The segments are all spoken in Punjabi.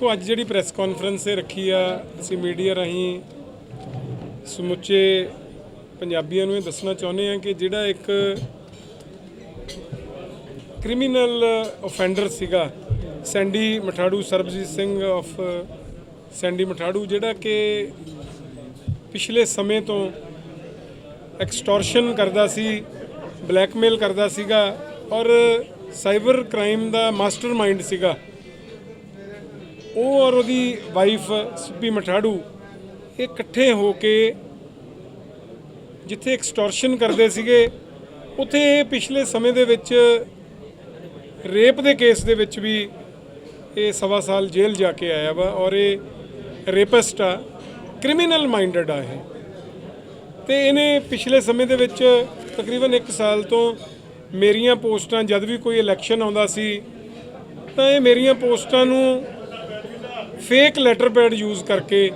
ਦੇਖੋ, ਅੱਜ ਜਿਹੜੀ ਪ੍ਰੈਸ ਕਾਨਫਰੰਸ ਇਹ ਰੱਖੀ ਆ, ਅਸੀਂ ਮੀਡੀਆ ਰਾਹੀਂ ਸਮੁੱਚੇ ਪੰਜਾਬੀਆਂ ਨੂੰ ਇਹ ਦੱਸਣਾ ਚਾਹੁੰਦੇ ਹਾਂ ਕਿ ਜਿਹੜਾ ਇੱਕ ਕ੍ਰਿਮੀਨਲ ਆਫੈਂਡਰ ਸੀਗਾ ਸੈਂਡੀ ਮਠਾੜੂ ਸਰਬਜੀਤ ਸਿੰਘ ਆਫ ਸੈਂਡੀ ਮਠਾੜੂ ਜਿਹੜਾ ਕਿ ਪਿਛਲੇ ਸਮੇਂ ਤੋਂ ਐਕਸਟੋਰਸ਼ਨ ਕਰਦਾ ਸੀ ਬਲੈਕਮੇਲ ਕਰਦਾ ਸੀਗਾ ਔਰ ਸਾਈਬਰ ਕ੍ਰਾਈਮ ਦਾ ਮਾਸਟਰਮਾਈਂਡ ਸੀਗਾ। ਉਹ ਔਰ ਉਹਦੀ ਵਾਈਫ ਸਿੱਪੀ ਮਠਾੜੂ, ਇਹ ਇਕੱਠੇ ਹੋ ਕੇ ਜਿੱਥੇ ਐਕਸਟੋਰਸ਼ਨ ਕਰਦੇ ਸੀਗੇ, ਉੱਥੇ ਇਹ ਪਿਛਲੇ ਸਮੇਂ ਦੇ ਵਿੱਚ ਰੇਪ ਦੇ ਕੇਸ ਦੇ ਵਿੱਚ ਵੀ ਇਹ ਸਵਾ ਸਾਲ ਜੇਲ੍ਹ ਜਾ ਕੇ ਆਇਆ ਵਾ ਔਰ ਇਹ ਰੇਪਿਸਟ ਆ ਕ੍ਰਿਮੀਨਲ ਮਾਈਂਡਡ ਆ ਇਹ। ਤੇ ਇਹਨੇ ਪਿਛਲੇ ਸਮੇਂ ਦੇ ਵਿੱਚ ਤਕਰੀਬਨ 1 ਸਾਲ ਤੋਂ ਮੇਰੀਆਂ ਪੋਸਟਾਂ ਜਦ ਵੀ ਕੋਈ ਇਲੈਕਸ਼ਨ ਆਉਂਦਾ ਸੀ, ਤਾਂ ਇਹ ਮੇਰੀਆਂ ਪੋਸਟਾਂ ਨੂੰ ਫੇਕ ਲੈਟਰ ਪੈਡ ਯੂਜ਼ ਕਰਕੇ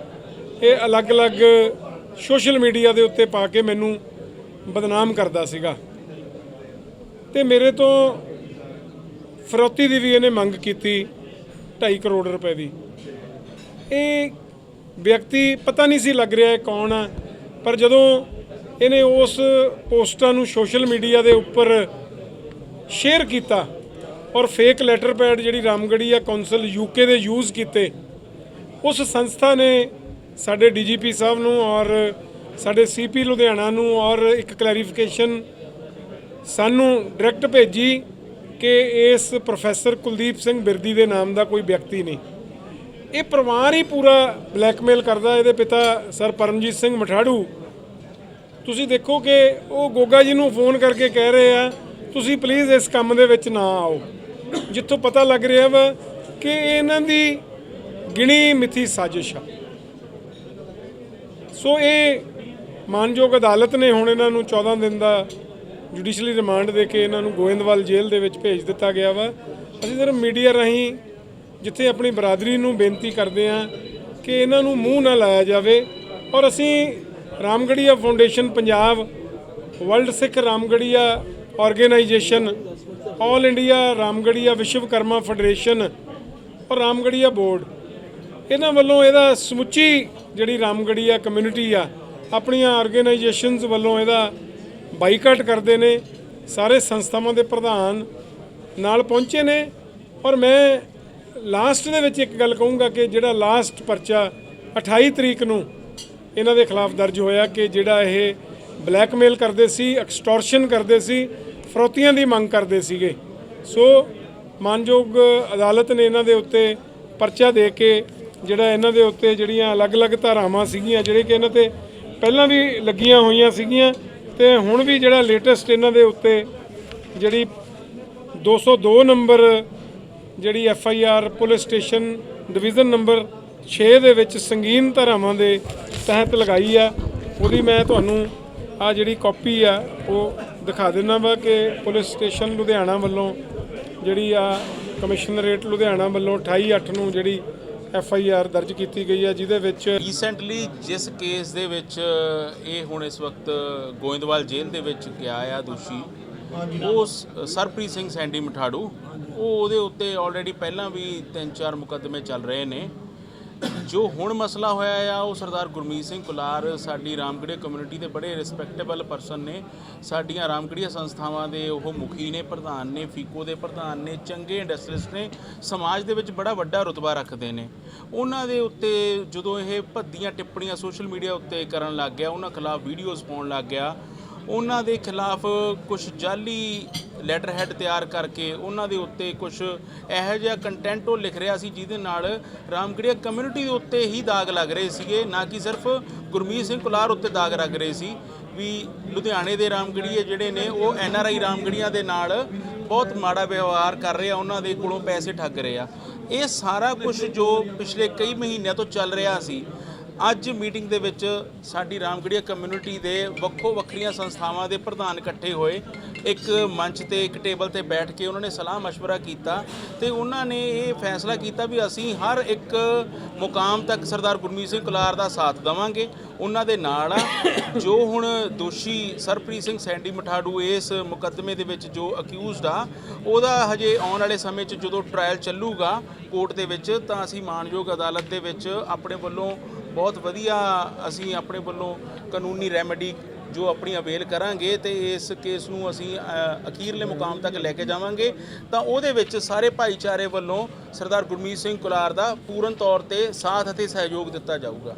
ਇਹ ਅਲੱਗ-ਅਲੱਗ ਸੋਸ਼ਲ ਮੀਡੀਆ ਦੇ ਉੱਤੇ ਪਾ ਕੇ ਮੈਨੂੰ ਬਦਨਾਮ ਕਰਦਾ ਸੀਗਾ। ਤੇ ਮੇਰੇ ਤੋਂ ਫਰੋਤੀ ਦੀ ਵੀ ਇਹਨੇ ਮੰਗ ਕੀਤੀ 2.5 ਕਰੋੜ ਰੁਪਏ ਦੀ। ਇਹ ਵਿਅਕਤੀ ਪਤਾ ਨਹੀਂ ਸੀ ਲੱਗ ਰਿਹਾ ਕੌਣ ਆ, ਪਰ ਜਦੋਂ ਇਹਨੇ ਉਸ ਪੋਸਟਾਂ ਨੂੰ ਸੋਸ਼ਲ ਮੀਡੀਆ ਦੇ ਉੱਪਰ ਸ਼ੇਅਰ ਕੀਤਾ ਔਰ ਫੇਕ ਲੈਟਰ ਪੈਡ ਜਿਹੜੀ ਰਾਮਗੜੀਆ ਕੌਂਸਲ ਯੂਕੇ ਦੇ ਯੂਜ਼ ਕੀਤੇ ਉਸ ਸੰਸਥਾ ਨੇ ਸਾਡੇ ਡੀਜੀਪੀ ਸਾਹਿਬ ਨੂੰ ਔਰ ਸਾਡੇ ਸੀਪੀ ਲੁਧਿਆਣਾ ਨੂੰ ਔਰ ਇੱਕ ਕਲੈਰੀਫਿਕੇਸ਼ਨ ਸਾਨੂੰ ਡਾਇਰੈਕਟ ਭੇਜੀ ਕਿ ਇਸ ਪ੍ਰੋਫੈਸਰ ਕੁਲਦੀਪ ਸਿੰਘ ਬਿਰਦੀ ਦੇ ਨਾਮ ਦਾ ਕੋਈ ਵਿਅਕਤੀ ਨਹੀਂ। ਇਹ ਪਰਿਵਾਰ ਹੀ ਪੂਰਾ ਬਲੈਕਮੇਲ ਕਰਦਾ, ਇਹਦੇ ਪਿਤਾ ਸਰ ਪਰਮਜੀਤ ਸਿੰਘ ਮਠਾੜੂ। ਤੁਸੀਂ ਦੇਖੋ ਕਿ ਉਹ ਗੋਗਾ ਜੀ ਨੂੰ ਫੋਨ ਕਰਕੇ ਕਹਿ ਰਹੇ ਆ, ਤੁਸੀਂ ਪਲੀਜ਼ ਇਸ ਕੰਮ ਦੇ ਵਿੱਚ ਨਾ ਆਓ। ਜਿੱਥੋਂ ਪਤਾ ਲੱਗ ਰਿਹਾ ਵਾ ਕਿ ਇਹਨਾਂ ਦੀ ਗਿਣੀ ਮਿਥੀ ਸਾਜ਼ਿਸ਼ ਆ। ਸੋ ਇਹ ਮਾਨਯੋਗ ਅਦਾਲਤ ਨੇ ਹੁਣ ਇਹਨਾਂ ਨੂੰ 14 ਦਿਨ ਦਾ ਜੁਡੀਸ਼ੀਅਲੀ ਰਿਮਾਂਡ ਦੇ ਕੇ ਇਹਨਾਂ ਨੂੰ ਗੋਇੰਦਵਾਲ ਜੇਲ੍ਹ ਦੇ ਵਿੱਚ ਭੇਜ ਦਿੱਤਾ ਗਿਆ ਵਾ। ਅਸੀਂ ਸਿਰਫ ਮੀਡੀਆ ਰਾਹੀਂ ਜਿੱਥੇ ਆਪਣੀ ਬਰਾਦਰੀ ਨੂੰ ਬੇਨਤੀ ਕਰਦੇ ਹਾਂ ਕਿ ਇਹਨਾਂ ਨੂੰ ਮੂੰਹ ਨਾ ਲਾਇਆ ਜਾਵੇ। ਔਰ ਅਸੀਂ Ramgarhia foundation Punjab world Sikh Ramgarhia organisation all India Ramgarhia Vishwakarma federation ਔਰ ਰਾਮਗੜੀਆ ਬੋਰਡ ਇਹਨਾਂ ਵੱਲੋਂ ਇਹਦਾ ਸਮੁੱਚੀ ਜਿਹੜੀ ਰਾਮਗੜੀਆ ਕਮਿਊਨਿਟੀ ਆ, ਆਪਣੀਆਂ ਆਰਗੇਨਾਈਜੇਸ਼ਨਸ ਵੱਲੋਂ ਇਹਦਾ ਬਾਈਕਾਟ ਕਰਦੇ ਨੇ, ਸਾਰੇ ਸੰਸਥਾਵਾਂ ਦੇ ਪ੍ਰਧਾਨ ਨਾਲ ਪਹੁੰਚੇ ਨੇ। ਔਰ ਮੈਂ ਲਾਸਟ ਦੇ ਵਿੱਚ ਇੱਕ ਗੱਲ ਕਹੂੰਗਾ ਕਿ ਜਿਹੜਾ ਲਾਸਟ ਪਰਚਾ 28 ਤਰੀਕ ਨੂੰ ਇਹਨਾਂ ਦੇ ਖਿਲਾਫ ਦਰਜ ਹੋਇਆ ਕਿ ਜਿਹੜਾ ਇਹ ਬਲੈਕਮੇਲ ਕਰਦੇ ਸੀ ਐਕਸਟੋਰਸ਼ਨ ਕਰਦੇ ਸੀ, ਫਰੋਤੀਆਂ ਦੀ ਮੰਗ ਕਰਦੇ ਸੀਗੇ। ਸੋ ਮਾਨਯੋਗ ਅਦਾਲਤ ਨੇ ਇਹਨਾਂ ਦੇ ਉੱਤੇ ਪਰਚਾ ਦੇ ਕੇ ਜਿਹੜਾ ਇਹਨਾਂ ਦੇ ਉੱਤੇ ਜਿਹੜੀਆਂ ਅਲੱਗ-ਅਲੱਗ ਧਾਰਾਵਾਂ ਸੀਗੀਆਂ, ਜਿਹੜੇ ਕਿ ਇਹਨਾਂ ਤੇ ਪਹਿਲਾਂ ਵੀ ਲੱਗੀਆਂ ਹੋਈਆਂ ਸੀਗੀਆਂ ਤੇ ਹੁਣ ਵੀ ਜਿਹੜਾ ਲੇਟੈਸਟ ਇਹਨਾਂ ਦੇ ਉੱਤੇ ਜਿਹੜੀ 202 ਨੰਬਰ ਜਿਹੜੀ F I R police station division number 6 ਦੇ ਵਿੱਚ ਸੰਗੀਨ ਧਾਰਾਵਾਂ ਦੇ ਤਹਿਤ ਲਗਾਈ ਆ, ਉਹਦੀ ਮੈਂ ਤੁਹਾਨੂੰ ਆ ਜਿਹੜੀ ਕਾਪੀ ਆ, ਉਹ ਦਿਖਾ ਦਿੰਦਾ ਵਾ ਕਿ ਪੁਲਿਸ ਸਟੇਸ਼ਨ ਲੁਧਿਆਣਾ ਵੱਲੋਂ ਜਿਹੜੀ ਆ ਕਮਿਸ਼ਨਰੇਟ ਲੁਧਿਆਣਾ ਵੱਲੋਂ 28 8 ਨੂੰ ਜਿਹੜੀ ਐਫ ਆਈ ਆਰ ਦਰਜ ਕੀਤੀ ਗਈ ਆ ਜਿਹਦੇ ਵਿੱਚ ਰੀਸੈਂਟਲੀ ਜਿਸ ਕੇਸ ਦੇ ਵਿੱਚ ਇਹ ਹੁਣ ਇਸ ਵਕਤ ਗੋਇੰਦਵਾਲ ਜੇਲ੍ਹ ਦੇ ਵਿੱਚ ਗਿਆ ਆ ਦੋਸ਼ੀ ਉਹ ਸਰਪ੍ਰੀਤ ਸਿੰਘ ਸੈਂਡੀ ਮਠਾੜੂ ਉਹ ਉਹਦੇ ਉੱਤੇ ਆਲਰੇਡੀ ਪਹਿਲਾਂ ਵੀ ਤਿੰਨ ਚਾਰ ਮੁਕੱਦਮੇ ਚੱਲ ਰਹੇ ਨੇ। ਜੋ ਹੁਣ ਮਸਲਾ ਹੋਇਆ ਆ, ਉਹ ਸਰਦਾਰ ਗੁਰਮੀਤ ਸਿੰਘ ਕੁਲਾਰ ਸਾਡੀ ਰਾਮਗੜ੍ਹੀਆ ਕਮਿਊਨਿਟੀ ਦੇ ਬੜੇ ਰਿਸਪੈਕਟੇਬਲ ਪਰਸਨ ਨੇ। ਸਾਡੀਆਂ ਰਾਮਗੜ੍ਹੀਆ ਸੰਸਥਾਵਾਂ ਦੇ ਉਹ ਮੁਖੀ ਨੇ, ਪ੍ਰਧਾਨ ਨੇ, ਫੀਕੋ ਦੇ ਪ੍ਰਧਾਨ ਨੇ, ਚੰਗੇ ਇੰਡਸਟਰੀਸਟ ਨੇ, ਸਮਾਜ ਦੇ ਵਿੱਚ ਬੜਾ ਵੱਡਾ ਰੁਤਬਾ ਰੱਖਦੇ ਨੇ। ਉਹਨਾਂ ਦੇ ਉੱਤੇ ਜਦੋਂ ਇਹ ਭੱਦੀਆਂ ਟਿੱਪਣੀਆਂ ਸੋਸ਼ਲ ਮੀਡੀਆ ਉੱਤੇ ਕਰਨ ਲੱਗ ਗਿਆ, ਉਹਨਾਂ ਖਿਲਾਫ ਵੀਡੀਓਜ਼ ਪਾਉਣ ਲੱਗ ਗਿਆ ਉਹਨਾਂ ਦੇ ਖਿਲਾਫ ਕੁਝ ਜਾਲੀ ਲੈਟਰ ਹੈਡ ਤਿਆਰ ਕਰਕੇ ਉਹਨਾਂ ਦੇ ਉੱਤੇ ਕੁਝ ਇਹੋ ਜਿਹਾ ਕੰਟੈਂਟ ਉਹ ਲਿਖ ਰਿਹਾ ਸੀ ਜਿਹਦੇ ਨਾਲ ਰਾਮਗੜੀਆ ਕਮਿਊਨਿਟੀ ਦੇ ਉੱਤੇ ਹੀ ਦਾਗ ਲੱਗ ਰਹੇ ਸੀਗੇ, ਨਾ ਕਿ ਸਿਰਫ ਗੁਰਮੀਤ ਸਿੰਘ ਕੁਲਾਰ ਉੱਤੇ ਦਾਗ ਲੱਗ ਰਹੇ ਸੀ ਵੀ ਲੁਧਿਆਣੇ ਦੇ ਰਾਮਗੜੀਏ ਜਿਹੜੇ ਨੇ ਉਹ ਐਨ ਆਰ ਆਈ ਰਾਮਗੜੀਆਂ ਦੇ ਨਾਲ ਬਹੁਤ ਮਾੜਾ ਵਿਵਹਾਰ ਕਰ ਰਹੇ ਆ, ਉਹਨਾਂ ਦੇ ਕੋਲੋਂ ਪੈਸੇ ਠੱਗ ਰਹੇ ਆ। ਇਹ ਸਾਰਾ ਕੁਝ ਜੋ ਪਿਛਲੇ ਕਈ ਮਹੀਨਿਆਂ ਤੋਂ ਚੱਲ ਰਿਹਾ ਸੀ ਅੱਜ ਮੀਟਿੰਗ ਦੇ ਵਿੱਚ ਸਾਡੀ ਰਾਮਗੜੀਆ ਕਮਿਊਨਿਟੀ ਦੇ ਵੱਖੋ ਵੱਖਰੀਆਂ ਸੰਸਥਾਵਾਂ ਦੇ ਪ੍ਰਧਾਨ ਇਕੱਠੇ ਹੋਏ ਇੱਕ ਮੰਚ ਤੇ ਇੱਕ ਟੇਬਲ ਤੇ ਬੈਠ ਕੇ ਉਹਨਾਂ ਨੇ ਸਲਾਹ مشورہ ਕੀਤਾ ਤੇ ਉਹਨਾਂ ਨੇ ਇਹ ਫੈਸਲਾ ਕੀਤਾ ਵੀ ਅਸੀਂ ਹਰ ਇੱਕ ਮੁਕਾਮ ਤੱਕ ਸਰਦਾਰ ਗੁਰਮੀਤ ਸਿੰਘ ਕੁਲਾਰ ਦਾ ਸਾਥ ਦੇਵਾਂਗੇ ਉਹਨਾਂ ਦੇ ਨਾਲ ਆ ਜੋ ਹੁਣ ਦੋਸ਼ੀ ਸਰਪ੍ਰੀਤ ਸਿੰਘ ਸੈਂਡੀ ਮਠਾੜੂ ਇਸ ਮੁਕੱਦਮੇ ਦੇ ਵਿੱਚ ਜੋ ਅਕਿਊਜ਼ਡ ਆ ਉਹਦਾ ਹਜੇ ਆਉਣ ਵਾਲੇ ਸਮੇਂ 'ਚ ਜਦੋਂ ਟ੍ਰਾਇਲ ਚੱਲੂਗਾ ਕੋਰਟ ਦੇ ਵਿੱਚ ਤਾਂ ਅਸੀਂ ਮਾਨਯੋਗ ਅਦਾਲਤ ਦੇ ਵਿੱਚ ਆਪਣੇ ਵੱਲੋਂ ਬਹੁਤ ਵਧੀਆ ਅਸੀਂ ਆਪਣੇ ਵੱਲੋਂ ਕਾਨੂੰਨੀ ਰੈਮੇਡੀ ਜੋ ਆਪਣੀ ਅਵੇਲ ਕਰਾਂਗੇ ਤੇ ਇਸ ਕੇਸ ਨੂੰ ਅਸੀਂ ਅਖੀਰਲੇ ਮੁਕਾਮ ਤੱਕ ਲੈ ਕੇ ਜਾਵਾਂਗੇ, ਤਾਂ ਉਹਦੇ ਵਿੱਚ ਸਾਰੇ ਭਾਈਚਾਰੇ ਵੱਲੋਂ ਸਰਦਾਰ ਗੁਰਮੀਤ ਸਿੰਘ ਕੁਲਾਰ ਦਾ ਪੂਰਨ ਤੌਰ ਤੇ ਸਾਥ ਅਤੇ ਸਹਿਯੋਗ ਦਿੱਤਾ ਜਾਊਗਾ।